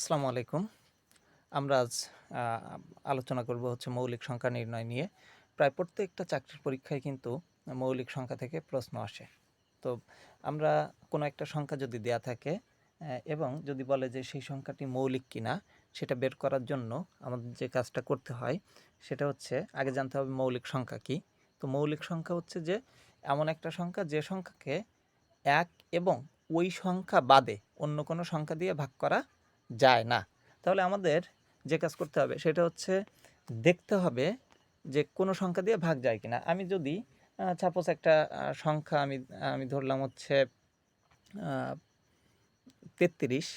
আসসালামু আলাইকুম আমরা আজ আলোচনা করব হচ্ছে মৌলিক সংখ্যা নির্ণয় নিয়ে। প্রায় প্রত্যেকটা চাকরির পরীক্ষায় কিন্তু মৌলিক সংখ্যা থেকে প্রশ্ন আসে। তো আমরা কোনো একটা সংখ্যা যদি দেয়া থাকে এবং যদি বলে যে সেই সংখ্যাটি মৌলিক কিনা, সেটা বের করার জন্য আমাদের যে কাজটা করতে হয়, সেটা হচ্ছে আগে জানতে হবে মৌলিক সংখ্যা কী? তো মৌলিক সংখ্যা হচ্ছে যে এমন একটা সংখ্যা, যে সংখ্যাকে এক এবং ওই সংখ্যা বাদে অন্য কোনো সংখ্যা দিয়ে ভাগ করা যায় না। তাহলে আমাদের যে কাজ করতে হবে সেটা হচ্ছে দেখতে হবে যে কোনো সংখ্যা দিয়ে ভাগ যায় কিনা। আমি যদি সাপোজ একটা সংখ্যা আমি আমি ধরলাম হচ্ছে ৩৩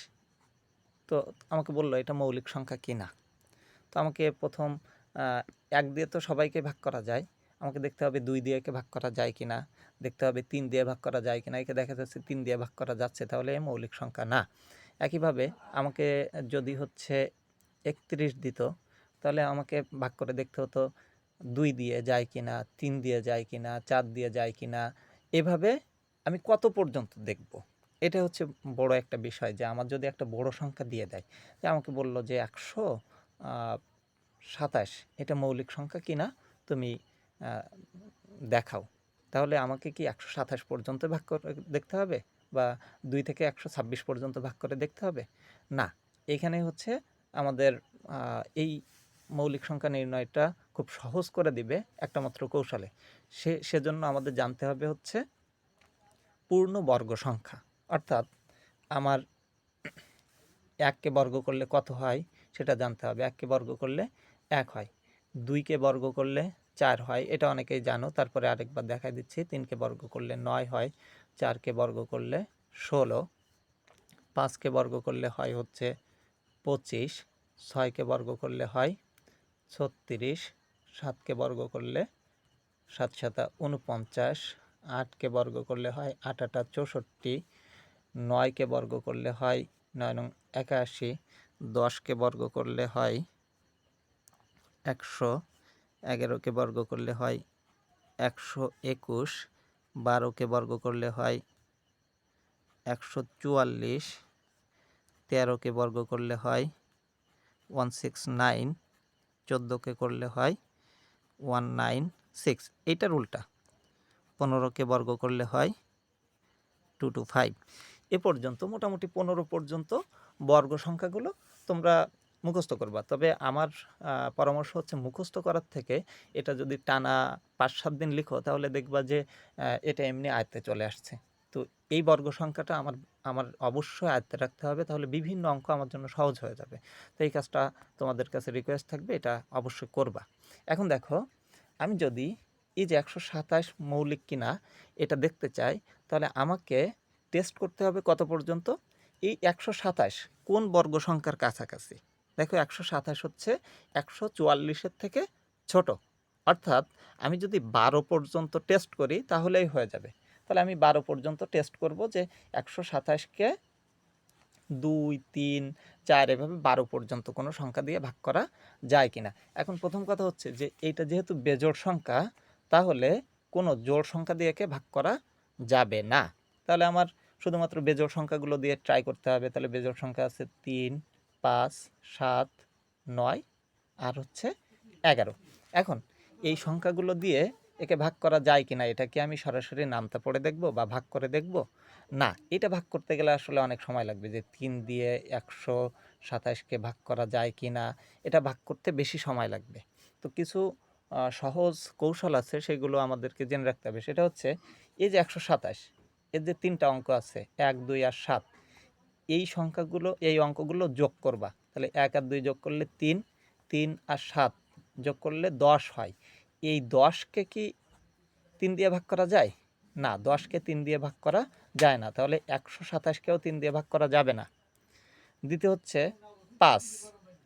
তো আমাকে বলল এটা মৌলিক সংখ্যা কিনা। তো আমাকে প্রথম এক দিয়ে তো সবাইকে ভাগ করা যায়। আমাকে দেখতে হবে দুই দিয়ে একে ভাগ করা যায় কিনা, দেখতে হবে তিন দিয়ে ভাগ করা যায় কিনা। একে দেখা যাচ্ছে তিন দিয়ে ভাগ করা যাচ্ছে তাহলে মৌলিক সংখ্যা না। একইভাবে আমাকে যদি হচ্ছে ৩১ দিত তাহলে আমাকে ভাগ করে দেখতে হতো ২ দিয়ে যায় কিনা, ৩ দিয়ে যায় কিনা, ৪ দিয়ে যায় কিনা। এভাবে আমি কত পর্যন্ত দেখব? এটা হচ্ছে বড় একটা বিষয় যে আমার যদি একটা বড় সংখ্যা দিয়ে দেয়। যে আমাকে বলল যে ১০০ আ ২৭ এটা মৌলিক সংখ্যা কিনা তুমি দেখাও। তাহলে আমাকে কি ১২৭ পর্যন্ত ভাগ করে দেখতে হবে? বা দুই থেকে ১২৬ পর্যন্ত ভাগ করে দেখতে হবে? না। এখানে হচ্ছে আমাদের এই মৌলিক সংখ্যা নির্ণয়টা খুব সহজ করে দিবে একটা মাত্র কৌশলে। সে, সেজন্য আমাদের জানতে হবে হচ্ছে পূর্ণ বর্গ সংখ্যা। অর্থাৎ আমার এককে বর্গ করলে কত হয় সেটা জানতে হবে। এককে বর্গ করলে এক হয়। দুইকে বর্গ করলে ৪ হয়। এটা অনেকেই জানো। তারপরে আরেকবার দেখায় দিচ্ছি। তিনকে বর্গ করলে নয় হয়। চারকে বর্গ করলে ১৬ ৫ কে বর্গ করলে হয় হচ্ছে পঁচিশ, ছয়কে বর্গ করলে হয় ছত্রিশ, সাতকে বর্গ করলে সাত সাতা ৪৯ ৮ কে বর্গ করলে হয় ৮ আটা ৬৪ ৯ কে বর্গ করলে হয় নয় নং একাশি, দশকে বর্গ করলে হয় ১০০ ১১ কে বর্গ করলে হয় ১২১ ১২ কে বর্গ করলে হয় ১৪৪ ১৩ কে বর্গ করলে হয় 169 14 কে করলে হয় 196 এইটার উল্টা। ১৫ কে বর্গ করলে হয় 225 এ পর্যন্ত, মোটামুটি ১৫ পর্যন্ত বর্গ সংখ্যাগুলো তোমরা মুখস্থ করবা। তবে আমার পরামর্শ হচ্ছে মুখস্থ করার থেকে এটা যদি টানা ৫-৭ দিন লিখো, তাহলে দেখবা যে এটা এমনি আয়ত্তে চলে আসছে। তো এই বর্গ সংখ্যাটা আমার আমার অবশ্যই আয়ত্তে রাখতে হবে, তাহলে বিভিন্ন অঙ্ক আমার জন্য সহজ হয়ে যাবে। তো এই কাজটা তোমাদের কাছে রিকোয়েস্ট থাকবে, এটা অবশ্যই করবা। এখন দেখো, আমি যদি এই যে ১২৭ মৌলিক কিনা এটা দেখতে চাই, তাহলে আমাকে টেস্ট করতে হবে কত পর্যন্ত? এই ১২৭ কোন বর্গ সংখ্যার কাছাকাছি? দেখো ১২৭ হচ্ছে একশো চুয়াল্লিশের থেকে ছোট। অর্থাৎ আমি যদি ১২ পর্যন্ত টেস্ট করি তাহলেই হয়ে যাবে। তাহলে আমি ১২ পর্যন্ত টেস্ট করব যে একশো সাতাশকে দুই তিন চার এভাবে ১২ পর্যন্ত কোনো সংখ্যা দিয়ে ভাগ করা যায় কিনা। এখন প্রথম কথা হচ্ছে যে এইটা যেহেতু বেজোড় সংখ্যা তাহলে কোনো জোড় সংখ্যা দিয়ে একে ভাগ করা যাবে না। তাহলে আমার শুধুমাত্র বেজোড় সংখ্যাগুলো দিয়ে ট্রাই করতে হবে। তাহলে বেজোড় সংখ্যা আছে ৩, ৫, ৭, ৯ আর হচ্ছে ১১ এখন এই সংখ্যাগুলো দিয়ে একে ভাগ করা যায় কিনা এটা কি আমি সরাসরি নামতা পড়ে দেখব বা ভাগ করে দেখব? না। এটা ভাগ করতে গেলে আসলে অনেক সময় লাগবে যে তিন দিয়ে ১২৭ কে ভাগ করা যায় কিনা এটা ভাগ করতে বেশি সময় লাগবে। তো কিছু সহজ কৌশল আছে সেগুলো আমাদেরকে জেনে রাখতে হবে। সেটা হচ্ছে এই যে ১২৭ এর যে তিনটা অঙ্ক আছে ১, ২ আর ৭ এই সংখ্যাগুলো এই অঙ্কগুলো যোগ করবা। তাহলে এক আর দুই যোগ করলে ৩, ৩ আর সাত যোগ করলে ১০ হয়। এই দশকে কি তিন দিয়ে ভাগ করা যায়? না দশকে তিন দিয়ে ভাগ করা যায় না। তাহলে একশো সাতাশকেও তিন দিয়ে ভাগ করা যাবে না। দ্বিতীয় হচ্ছে পাঁচ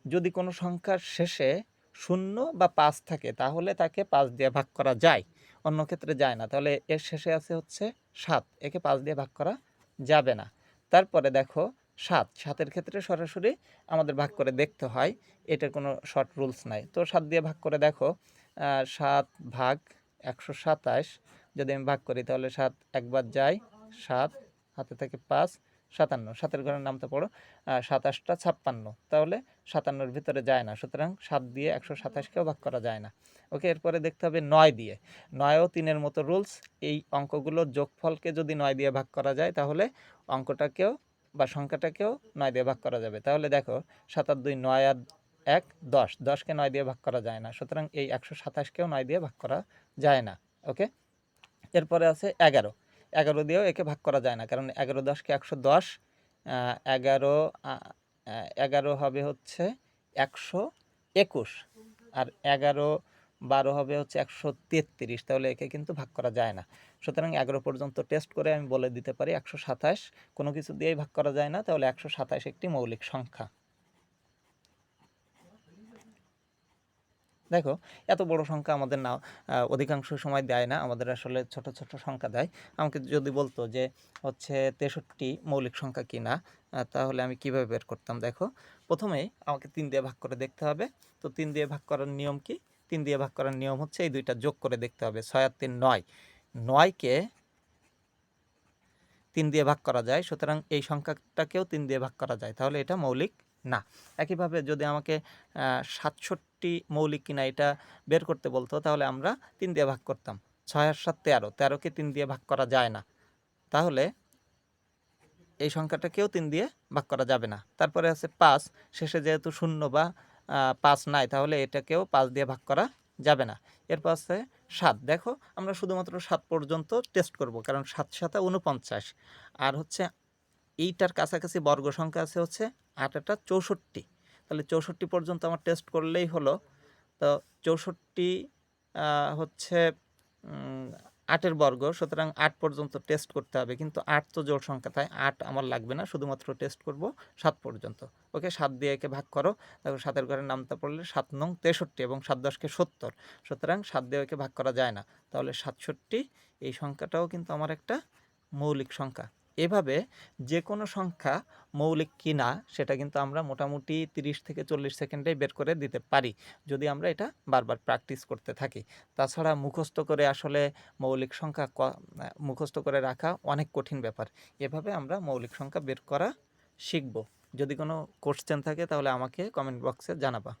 যদি কোনো সংখ্যার শেষে শূন্য বা পাঁচ থাকে তাহলে তাকে পাঁচ দিয়ে ভাগ করা যায়। অন্য ক্ষেত্রে যায় না। তাহলে এর শেষে আছে হচ্ছে সাত একে পাঁচ দিয়ে ভাগ করা যাবে না। তারপরে দেখো সাত সাতের ক্ষেত্রে সরাসরি আমাদের ভাগ করে দেখতে হয়। এটার কোনো শর্ট রুলস নাই। তো সাত দিয়ে ভাগ করে দেখো সাত ভাগ একশো সাতাশ যদি আমি ভাগ করি তাহলে সাত একবার যাই সাত, হাতে থাকে ৫ সাতান্ন। সাতের ঘরের নামতে পড়ো। সাতাশটা ছাপ্পান্ন। তাহলে সাতান্নর ভিতরে যায় না। সুতরাং সাত দিয়ে একশো সাতাশকেও ভাগ করা যায় না। ওকে, এরপরে দেখতে হবে নয় দিয়ে। নয়ও তিনের মতো রুলস। এই অঙ্কগুলোর যোগফলকে যদি নয় দিয়ে ভাগ করা যায়, তাহলে অঙ্কটাকেও বা সংখ্যাটাকেও নয় দিয়ে ভাগ করা যাবে। তাহলে দেখো সাতার দুই, নয় আর এক, দশ। দশকে নয় দিয়ে ভাগ করা যায় না। সুতরাং এই একশো সাতাশকেও নয় দিয়ে ভাগ করা যায় না। ওকে? এরপরে আছে এগারো। এগারো দিয়েও একে ভাগ করা যায় না। কারণ এগারো দশকে একশো দশ এগারো এগারো হবে হচ্ছে একশো একুশ আর এগারো বারো হবে হচ্ছে একশো তেত্রিশ। তাহলে একে কিন্তু ভাগ করা যায় না। সুতরাং এগারো পর্যন্ত টেস্ট করে আমি বলে দিতে পারি একশো সাতাশ। কোনো কিছু দিয়েই ভাগ করা যায় না, তাহলে একশো সাতাশ একটি মৌলিক সংখ্যা। দেখো, এত বড় সংখ্যা আমাদের না অধিকাংশ সময় দেয় না, আমাদের আসলে ছোট ছোট সংখ্যা দেয়। আমাকে যদি বলতো যে হচ্ছে তেষট্টি মৌলিক সংখ্যা কি না তাহলে আমি কীভাবে বের করতাম? দেখো, প্রথমেই আমাকে তিন দিয়ে ভাগ করে দেখতে হবে। তো তিন দিয়ে ভাগ করার নিয়ম কি? তিন দিয়ে ভাগ করার নিয়ম হচ্ছে এই দুইটা যোগ করে দেখতে হবে, ছয় আর তিন নয়। নয়কে তিন দিয়ে ভাগ করা যায়, সুতরাং এই সংখ্যাটাকেও তিন দিয়ে ভাগ করা যায়। তাহলে এটা মৌলিক না, একইভাবে যদি আমাকে সাতষট্টি মৌলিক কিনা এটা বের করতে বলতো, তাহলে আমরা তিন দিয়ে ভাগ করতাম। ছয় আর সাত তেরো, তেরোকে তিন দিয়ে ভাগ করা যায় না। তাহলে এই সংখ্যাটাকেও তিন দিয়ে ভাগ করা যাবে না। তারপরে আছে পাঁচ, শেষে যেহেতু শূন্য বা পাঁচ নাই, তাহলে এটাকেও পাঁচ দিয়ে ভাগ করা যাবে না। এরপর আছে সাত। দেখো, আমরা শুধুমাত্র সাত পর্যন্ত টেস্ট করব, কারণ সাত সাতা উনপঞ্চাশ আর হচ্ছে এইটার কাছাকাছি বর্গ সংখ্যা আছে হচ্ছে আট আটা চৌষট্টি। তাহলে চৌষট্টি পর্যন্ত আমার টেস্ট করলেই হলো। তো চৌষট্টি হচ্ছে আটের বর্গ, সুতরাং আট পর্যন্ত টেস্ট করতে হবে। কিন্তু আট তো জোর সংখ্যা, তাই আট আমার লাগবে না, শুধুমাত্র টেস্ট করব সাত পর্যন্ত। ওকে, সাত দিয়ে একে ভাগ করো, তারপর সাতের ঘরের নামটা পড়লে সাত নং তেষট্টি এবং সাত দশকে সত্তর। সুতরাং সাত দিয়ে একে ভাগ করা যায় না। তাহলে সাতষট্টি, এই সংখ্যাটাও কিন্তু আমার একটা মৌলিক সংখ্যা। এভাবে যে কোনো সংখ্যা মৌলিক কি না, সেটা কিন্তু আমরা মোটামুটি তিরিশ থেকে চল্লিশ সেকেন্ডে বের করে দিতে পারি, যদি আমরা এটা বারবার প্র্যাকটিস করতে থাকি। তাছাড়া মুখস্থ করে আসলে মৌলিক সংখ্যা মুখস্থ করে রাখা অনেক কঠিন ব্যাপার। এভাবে আমরা মৌলিক সংখ্যা বের করা শিখব। যদি কোনো কোশ্চেন থাকে তাহলে আমাকে কমেন্ট বক্সে জানাবা।